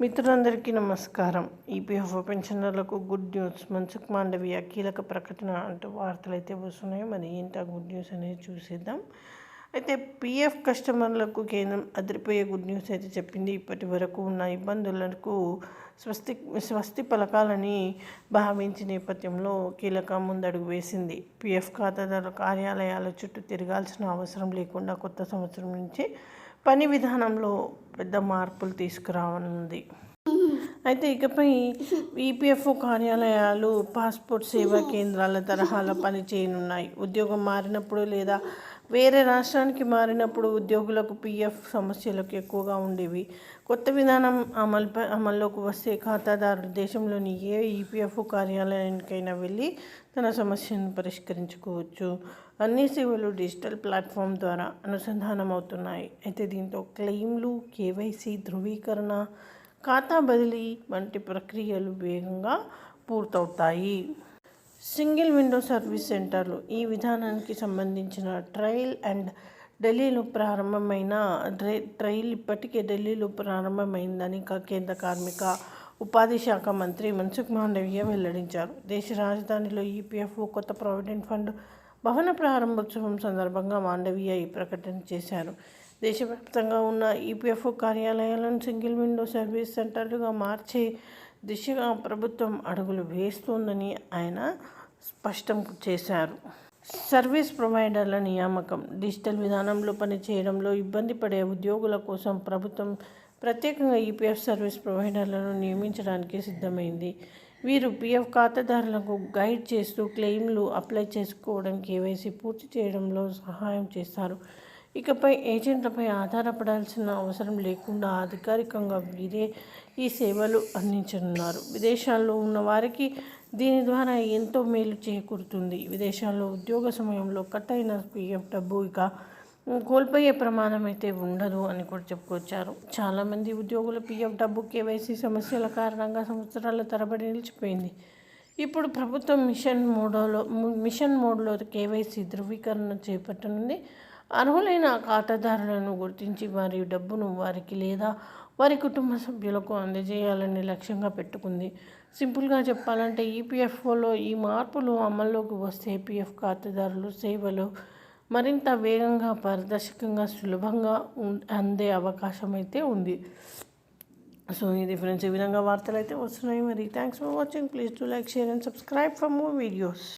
మిత్రులందరికీ నమస్కారం. ఈపీఎఫ్ఓ పెన్షనర్లకు గుడ్ న్యూస్. మన్సుఖ్ మాండవీయ కీలక ప్రకటన అంటూ వార్తలు అయితే వస్తున్నాయి. మరి ఏంటి ఆ గుడ్ న్యూస్ అనేది చూసేద్దాం. అయితే పీఎఫ్ కస్టమర్లకు కేంద్రం అదిరిపోయే గుడ్ న్యూస్ అయితే చెప్పింది. ఇప్పటి వరకు ఉన్న ఇబ్బందులకు స్వస్తి స్వస్తి పలకాలని భావించిన నేపథ్యంలో కీలక ముందడుగు వేసింది. పీఎఫ్ ఖాతాదారుల కార్యాలయాల చుట్టూ తిరగాల్సిన అవసరం లేకుండా కొత్త సంవత్సరం నుంచి పని విధానంలో పెద్ద మార్పులు తీసుకురావనుంది అయితే ఇకపై ఈపీఎఫ్ఓ కార్యాలయాలు పాస్పోర్ట్ సేవా కేంద్రాల తరహాలో పనిచేయనున్నాయి. ఉద్యోగం మారినప్పుడు లేదా వేరే రాష్ట్రానికి మారినప్పుడు ఉద్యోగులకు పీఎఫ్ సమస్యలకు ఎక్కువగా ఉండేవి. కొత్త విధానం అమలుపై అమల్లోకి వస్తే ఖాతాదారుడు దేశంలోని ఏ ఈపీఎఫ్ కార్యాలయానికైనా వెళ్ళి తన సమస్యను పరిష్కరించుకోవచ్చు. అన్ని సేవలు డిజిటల్ ప్లాట్ఫామ్ ద్వారా అనుసంధానం అవుతున్నాయి అయితే దీంతో క్లెయిమ్లు కేవైసీ ధృవీకరణ ఖాతా బదిలీ వంటి ప్రక్రియలు వేగంగా పూర్తవుతాయి. సింగిల్ విండో సర్వీస్ సెంటర్లు ఈ విధానానికి సంబంధించిన ట్రయల్ అండ్ ఢిల్లీలో ప్రారంభమైన ట్రయల్ ఇప్పటికే ఢిల్లీలో ప్రారంభమైందని కేంద్ర కార్మిక ఉపాధి శాఖ మంత్రి మన్సుఖ్ మాండవీయ వెల్లడించారు. దేశ రాజధానిలో ఈపీఎఫ్ఓ కొత్త ప్రావిడెంట్ ఫండ్ భవన ప్రారంభోత్సవం సందర్భంగా మాండవీయ ఈ ప్రకటన చేశారు. దేశవ్యాప్తంగా ఉన్న ఈపీఎఫ్ఓ కార్యాలయాలను సింగిల్ విండో సర్వీస్ సెంటర్లుగా మార్చే దిశగా ప్రభుత్వం అడుగులు వేస్తోందని ఆయన స్పష్టం చేశారు. సర్వీస్ ప్రొవైడర్ల నియామకం డిజిటల్ విధానంలో పనిచేయడంలో ఇబ్బంది పడే ఉద్యోగుల కోసం ప్రభుత్వం ప్రత్యేకంగా ఈపీఎఫ్ సర్వీస్ ప్రొవైడర్లను నియమించడానికి సిద్ధమైంది. వీరు పీఎఫ్ ఖాతాదారులకు గైడ్ చేస్తూ క్లెయిమ్లు అప్లై చేసుకోవడం కేవైసీ పూర్తి చేయడంలో సహాయం చేస్తారు. ఇకపై ఏజెంట్లపై ఆధారపడాల్సిన అవసరం లేకుండా అధికారికంగా వీరే ఈ సేవలు అందించనున్నారు. విదేశాల్లో ఉన్న వారికి దీని ద్వారా ఎంతో మేలు చేకూరుతుంది. విదేశాల్లో ఉద్యోగ సమయంలో కట్ అయిన పీఎఫ్ డబ్బు ఇక కోల్పోయే ప్రమాదం అయితే ఉండదు అని కూడా చెప్పుకొచ్చారు. చాలామంది ఉద్యోగుల పీఎఫ్ డబ్బు కేవైసీ సమస్యల కారణంగా సంవత్సరాల తరబడి నిలిచిపోయింది. ఇప్పుడు ప్రభుత్వం మిషన్ మోడోలో మిషన్ మోడ్లో కేవైసీ ధృవీకరణ చేపట్టనుంది. అర్హులైన ఖాతాదారులను గుర్తించి వారి డబ్బును వారికి లేదా వారి కుటుంబ సభ్యులకు అందజేయాలని లక్ష్యంగా పెట్టుకుంది. సింపుల్గా చెప్పాలంటే ఈపీఎఫ్ఓలో ఈ మార్పులు అమల్లోకి వస్తే ఈపీఎఫ్ ఖాతాదారులు సేవలు మరింత వేగంగా పారదర్శకంగా సులభంగా అందే అవకాశం అయితే ఉంది. సో ఇది ఫ్రెండ్స్ ఈ విధంగా వార్తలు అయితే వస్తున్నాయి. మరి thanks for watching. Please to like share and subscribe for more videos.